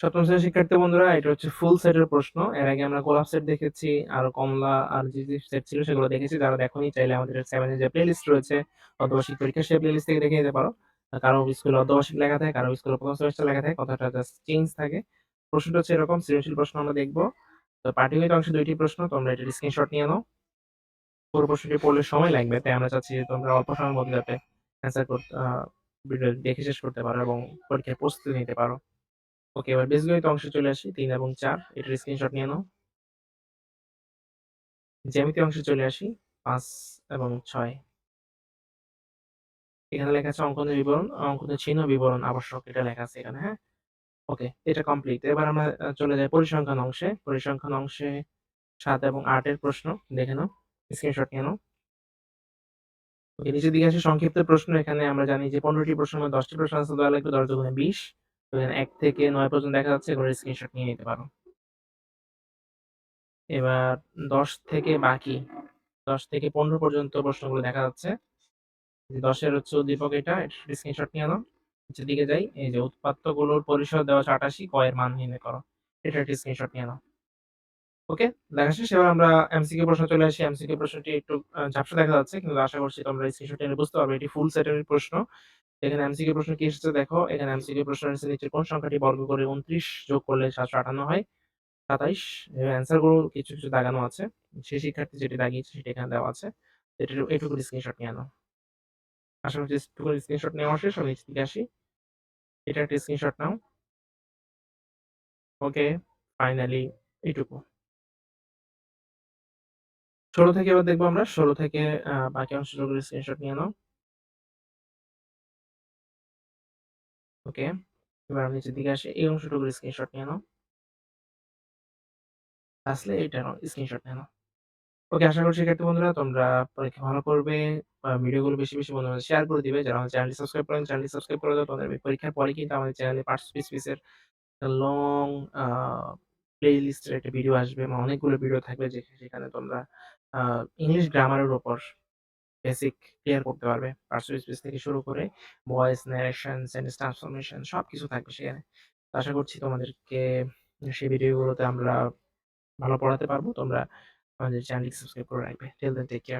সপ্তম শ্রেণির শিক্ষার্থী বন্ধুরা, এটা হচ্ছে ফুল সেটের প্রশ্ন। এর আগে আমরা গোলাপ সেট দেখেছি, আর কমলা আর যে যে সেট ছিল সেগুলো দেখেছি। যারা দেখোনি, চাইলে আমাদের সেভেন যে প্লেলিস্ট রয়েছে অর্ধবার্ষিক পরীক্ষা সেই প্লেলিস্ট থেকে দেখে নিতে পারো। কারও স্কুলে অর্ধবার্ষিক লেখা থাকে, কারও স্কুলে প্রথম সেমিস্টার লেখা থাকে, কথাটা জাস্ট চেঞ্জ থাকে। প্রশ্নটা হচ্ছে এরকম, সৃজনশীল প্রশ্ন আমরা দেখব। তো পাটিগণিত অংশে দুইটি প্রশ্ন, তোমরা এটার স্ক্রিনশট নিয়ে নাও। পুরো প্রশ্নটি পড়লে সময় লাগবে, তাই আমরা চাচ্ছি যে তোমরা অল্প সময়ের মধ্যে যাতে অ্যান্সার করতে ভিডিও দেখে শেষ করতে পারো এবং পরীক্ষায় প্রস্তুতি নিতে পারো। ওকে এবার বীজগণিত অংশে চলে আসি, তিন এবং চার, এটার স্ক্রিনশট নিয়ে নাও। জ্যামিতি অংশে চলে আসি, পাঁচ এবং ছয়। এখানে লেখা আছে অঙ্কনের বিবরণ, অঙ্কনের চিহ্ন বিবরণ আবশ্যক, এটা লেখা আছে এখানে হ্যাঁ? ওকে এটা কমপ্লিট এবার আমরা চলে যাই পরিসংখ্যান অংশে। পরিসংখ্যান অংশে সাত এবং আটের প্রশ্ন, দেখে নাও স্ক্রিনশট নিয়ে নাও। ওকে নিচের দিকে আসি সংক্ষিপ্ত প্রশ্ন, এখানে আমরা জানি যে পনেরোটি প্রশ্ন দশটি প্রশ্ন আছে দেওয়া লাগবে, দশ দুগুণে বিশ। এক থেকে নয় পর্যন্ত দেখা যাচ্ছে এগুলোর স্ক্রিনশট নিয়ে নিতে পারো। এবার দশ থেকে বাকি, দশ থেকে পনেরো পর্যন্ত প্রশ্নগুলো দেখা যাচ্ছে। দশের হচ্ছে উদ্দীপক এটা স্ক্রিনশট নিয়ে নাও। নিচের দিকে যাই, এই যে উৎপাদ্যগুলোর পরিসর দেওয়া আছে আটাশি কয়ের মান নির্ণয় করো। এটা একটি স্ক্রিনশট নিয়ে নাও। ওকে, দেখা শেষ। এবার আমরা এমসিকিউ প্রশ্ন চলে আসি। এমসিকিউ প্রশ্নটি একটু ঝাপসা দেখা যাচ্ছে, কিন্তু আশা করছি তোমরা স্ক্রিনশট নিয়ে বুঝতে পারবে। এটি ফুল সেটের প্রশ্ন। এখানে এমসিকিউ প্রশ্ন কি এসেছে? দেখো, এখানে এমসিকিউ প্রশ্ন এসেছে, নিচের কোন সংখ্যাটি বর্গ করে উনত্রিশ যোগ করলে সাতশো আটান্ন হয়? সাতাইশ। অ্যান্সারগুলো কিছু কিছু দাগানো আছে। সেই শিক্ষার্থী যেটি দাগিয়েছে সেটি এখানে দেওয়া আছে। এটির এইটুকু স্ক্রিনশট নিয়ে নাও। আশা করছি এইটুকু স্ক্রিনশট নেওয়া শেষ, আমি নিচে আসি। এটা একটা স্ক্রিনশট নাও। ওকে ফাইনালি এইটুকু ষোলো থেকে এবার দেখব আমরা। ষোলো থেকে বাকি অংশগুলোর স্ক্রিনশট নিয়ে নাও। ওকে? এবার আমি নিচের দিকে আসি, এই অংশটুকুর স্ক্রিনশট নিয়ে নাও। আসলে এটা স্ক্রিনশট নিয়ে নাও। ওকে, আশা করি শিক্ষার্থী বন্ধুরা তোমরা পরীক্ষা ভালো করবে ভিডিওগুলো বেশি বেশি বন্ধুদের শেয়ার করে দিবে। যারা আমার চ্যানেলটি সাবস্ক্রাইব করেন চ্যানেলটি সাবস্ক্রাইব করে দাও। তোমাদের পরীক্ষার পরে কিন্তু আমাদের চ্যানেলে পার্টস পিস পিসের লং প্লে লিস্টের একটা ভিডিও আসবে এবং অনেকগুলো ভিডিও থাকবে যেখানে তোমরা ইংলিশ গ্রামারের উপর বেসিক ক্লিয়ার করতে পারবে। পার্সোনাল পিস পিস থেকে শুরু করে ভয়েস ন্যারেশন সেন্টেন্স ট্রান্সফরমেশন সব কিছু থাকবে সেখানে। আশা করছি তোমাদেরকে সেই ভিডিওগুলোতে আমরা ভালো পড়াতে পারব। তোমরা আমাদের চ্যানেলটি সাবস্ক্রাইব করে রাখবে। টেল দেন টেক কেয়ার